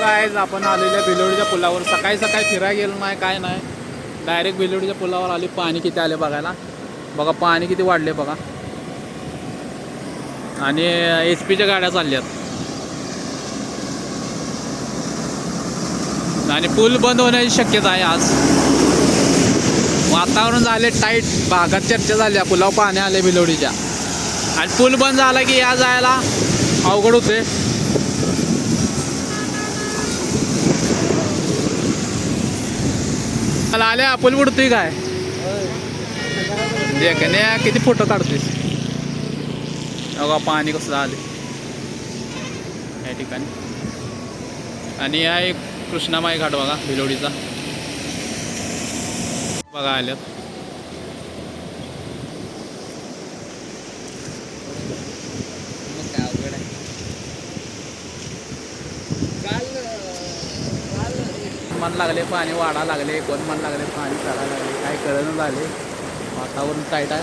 Guys आपण आलेल्या भिलोडीच्या पुलावर. सकाळी सकाळी फिरायला गेलो नाही काय नाही. डायरेक्ट भिलोडीच्या पुलावर आली पाणी किती आले बघायला. बघा पाणी किती वाढले बघा. आणि एच पीच्या गाड्या चालल्यात. आणि पूल बंद होण्याची शक्यता आहे आज. वातावरण झाले टाईट भागात चर्चा झाल्या पुलावर पाणी आले भिलोडीच्या. आणि पूल बंद झाला की या जायला अवघड होते. मला आले आपण बुडतोय काय? देखण्या किती फोटो काढतोय अगा पाणी कसं आले या ठिकाणी. आणि हा एक कृष्णामाई घाट बघा भिलोडीचा. बघा आल्यात. मन लागले पाणी वाढा लागले कोण मन लागले पाणी चढा लागले काय कळणं झाले. वातावरण टाईट आहे.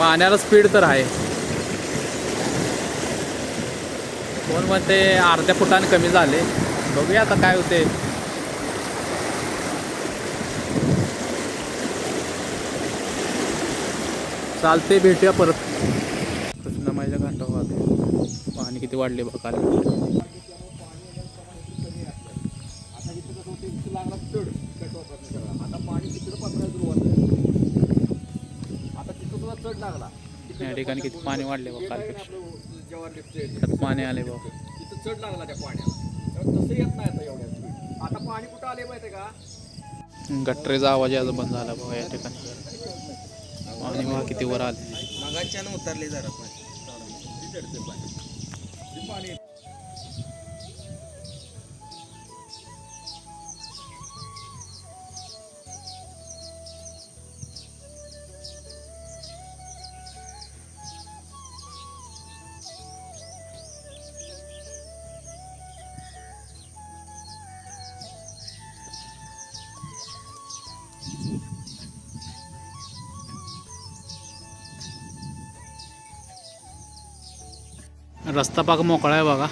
पाण्याला स्पीड तर आहे. कोण म्हणते अर्ध्या फुटाने कमी झाले. बघूया आता काय होते. चालते भेटूया परत. कृष्णामाईच्या घाटावर पाणी किती वाढले बघा या ठिकाणी किती पाणी वाढले बघा कालपेक्षा. पाणी आले बघ तिथं चढ लागला त्या पाण्याला. तसं येत नाही आता एवढ्या speed. आता पाणी कुठं आले माहितीये का? गटरेचा आवाज याचा बंद झाला बघा या ठिकाणी. पाणी बघा किती वर आले. मगाच्यानं उतरले जरा पाणी. रस्ता पाक मोकळा आहे बघा.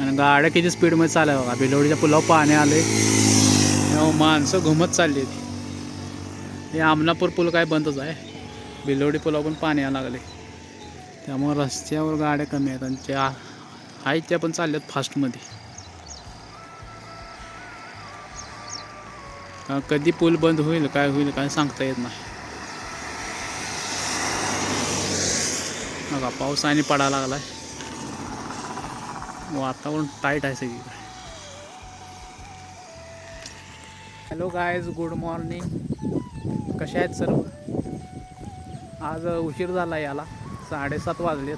आणि गाड्या किती स्पीडमध्ये चालल्या बघा. बिलोडीच्या पुलावर पाणी आले माणसं घुमत चालली हे आमनापूर पूल काय बंदच आहे. बिलोडी पुलावर पण पाणी यायला लागले त्यामुळे रस्त्यावर गाड्या कमी आहेत आणि त्या आहेत त्या पण चालल्यात फास्टमध्ये. कधी पूल बंद होईल काय होईल काय सांगता येत नाही. बघा पाऊस आणि पडायला लागलाय. वातावरण टाईट आहे सगळीकडे. हॅलो गायज गुड मॉर्निंग कसे आहेत सर्व? आज उशीर झाला याला. साडेसात वाजलेत.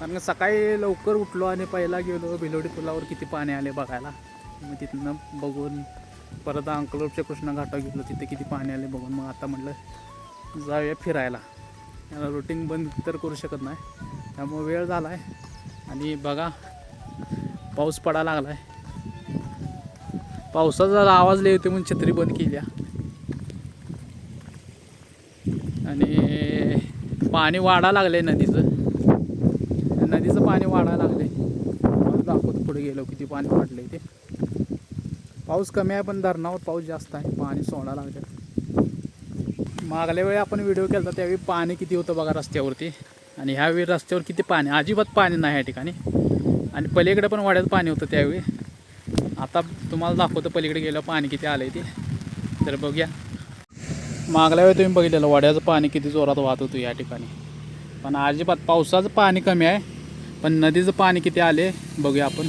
कारण सकाळी लवकर उठलो आणि पहिला गेलो भिलोडी पुलावर किती पाणी आले बघायला. मग तिथनं बघून परत अंकलोरच्या कृष्णा घाटा गेलो. तिथे किती पाणी आले बघून. मग आता म्हटलं जाऊया फिरायला. याला रुटीन बंद तर करू शकत नाही. त्यामुळे वेळ झाला आहे आणि बघा पाऊस पडायला लागला आहे पावसाचा जरा आवाज लय होते म्हणून छत्री बंद केल्या आणि पाणी वाढायला लागले नदीचं. नदीचं पाणी वाढायला लागले मला दाखवतो पुढे गेलो किती पाणी वाढले ते. पाऊस कमी आहे पण धरणावर पाऊस जास्त आहे. पाणी सोडा लागले मागल्या वेळी आपण व्हिडिओ केला त्यावेळी पाणी किती होतं बघा रस्त्यावरती. आणि ह्यावेळी रस्त्यावर किती पाणी अजिबात पाणी नाही या ठिकाणी. आणि पलीकडे पण वाड्यात पाणी होतं त्यावेळी. आता तुम्हाला दाखवतं पलीकडे गेलं पाणी किती आलं आहे ते. तर बघूया. मागल्या वेळी तुम्ही बघितलेलं वाड्याचं पाणी किती जोरात वाहत होतं या ठिकाणी. पण अजिबात पावसाचं पाणी कमी आहे. पण नदीचं पाणी किती आले बघूया आपण.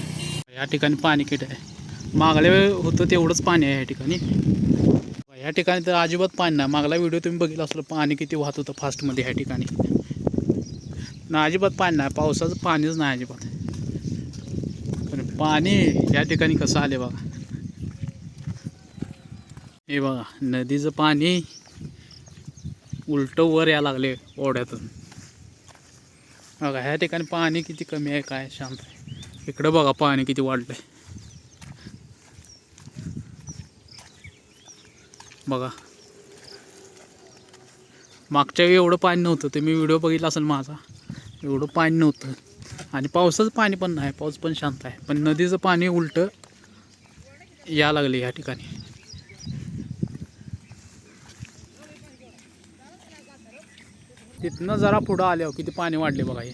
या ठिकाणी पाणी किती आहे. मागल्या वेळ होतं तेवढंच पाणी आहे या ठिकाणी. या ठिकाणी तर अजिबात पाणी नाही. मागला व्हिडिओ तुम्ही बघितला असलं पाणी किती वाहत होतं फास्टमध्ये ह्या ठिकाणी. ना अजिबात पाणी नाही. पावसाचं पाणीच नाही अजिबात. पाणी या ठिकाणी कसं आले बघा. हे बघा नदीचं पाणी उलटं वर यायला लागले ओढ्यातून. बघा ह्या ठिकाणी पाणी किती कमी आहे काय शांत आहे. इकडं बघा पाणी किती वाढलंय. बघा. मागच्या वेळी एवढं पाणी नव्हतं ते मी व्हिडिओ बघितला असेल माझा एवढं पाणी नव्हतं. आणि पावसाचं पाणी पण नाही पाऊस पण शांत आहे. पण नदीचं पाणी उलटं या लागले या ठिकाणी. तिथनं जरा पुढं आल्यावर किती पाणी वाढले बघा हे.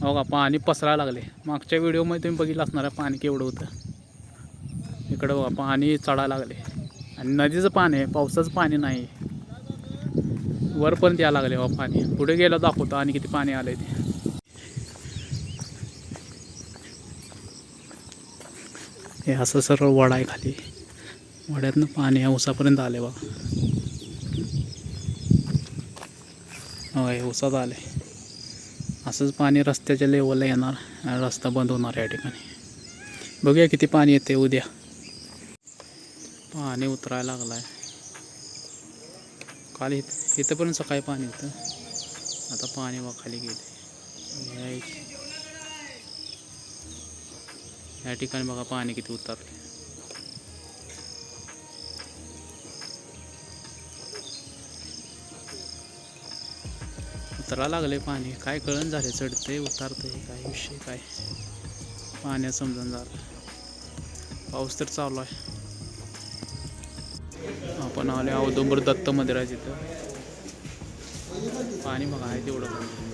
हो का पाणी पसरायला लागले मागच्या व्हिडिओमध्ये तुम्ही बघितलं असणार आहे पाणी केवढं होतं. इकडं बघा पाणी चढायला लागले आणि नदीचं पाणी आहे पावसाचं पाणी नाही. वरपर्यंत यायला लागले बघा पाणी. पुढे गेलं दाखवतं आणि किती पाणी आलंय ते. हे असं सरळ वडा आहे खाली. वड्यातनं पाणी ह्या उसापर्यंत आले बा हो हे उसात आले असंच पाणी रस्त्याच्या लेवलला येणार आणि रस्ता बंद होणार या ठिकाणी. बघूया किती पाणी येते उद्या. पाणी उतरायला लागलं आहे काल इथं इथंपर्यंत सकाळी पाणी होतं. आता पाणी वा खाली गेले या ठिकाणी बघा पाणी किती उतरले उतरा लागले पाणी. काय कळण झाले चढते उतारते काय विषय काय? पाण्यात समजून झालं पाऊस तर चालू आहे. आपण आले औदुंबर दत्त मंदिर आहे तिथं पाणी बघा आहे तेवढं.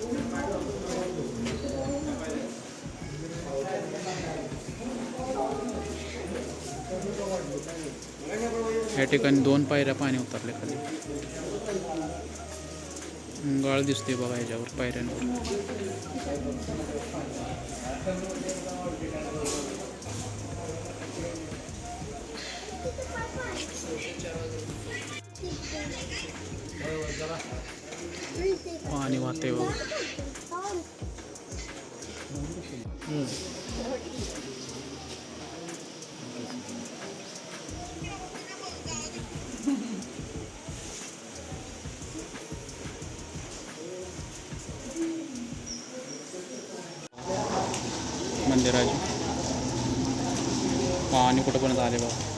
या ठिकाणी दोन पायऱ्या पाणी उतरले खाली. गाळ दिसते बघा ह्याच्यावर पायऱ्यांवर. पाणी वाहते बघा. मंदिराची पाणी कुठंपर्यंत आले बघा.